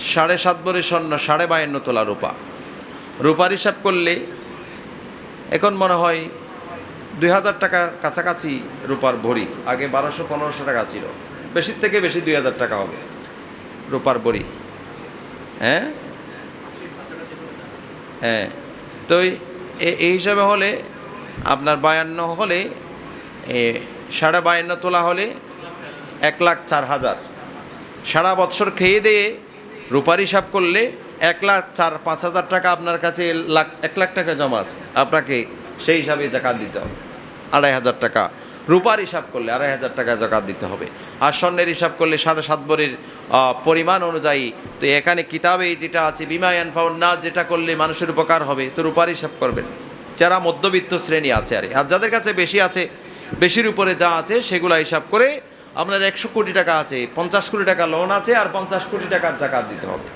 সাড়ে সাত ভরি স্বর্ণ, সাড়ে বায়ান্ন তোলা রূপা। রূপার হিসাব করলে এখন মনে হয় দুই হাজার টাকার কাছাকাছি রূপার ভরি, আগে বারোশো পনেরোশো টাকা ছিল। বেশির থেকে বেশি দুই হাজার টাকা হবে রূপার ভরি। হ্যাঁ? হ্যাঁ। তো এই- হিসাবে হলে আপনার বায়ান্ন হলে সাড়ে বায়ান্ন তোলা হলে এক লাখ চার হাজার। সারা বৎসর খেয়ে দিয়ে রূপার হিসাব করলে এক লাখ চার পাঁচ হাজার টাকা আপনার কাছে লাখ এক লাখ টাকা জমা আছে। আপনাকে সেই হিসাবে জাকাত দিতে হবে। আড়াই হাজার টাকা। রূপার হিসাব করলে আড়াই হাজার টাকা জাকাত দিতে হবে। আর স্বর্ণের হিসাব করলে সাড়ে সাত আহ, পরিমাণ অনুযায়ী তো এখানে কিতাবে যেটা আছে বিমা অ্যানফাউন না যেটা করলে মানুষের উপকার হবে তো রূপার হিসাব করবেন। যারা মধ্যবিত্ত শ্রেণি আছে আর আর যাদের কাছে বেশি আছে বেশির উপরে যা আছে সেগুলো হিসাব করে আপনার একশো কোটি টাকা আছে, পঞ্চাশ কোটি টাকা লোন আছে আর পঞ্চাশ কোটি টাকার জাকাত দিতে হবে।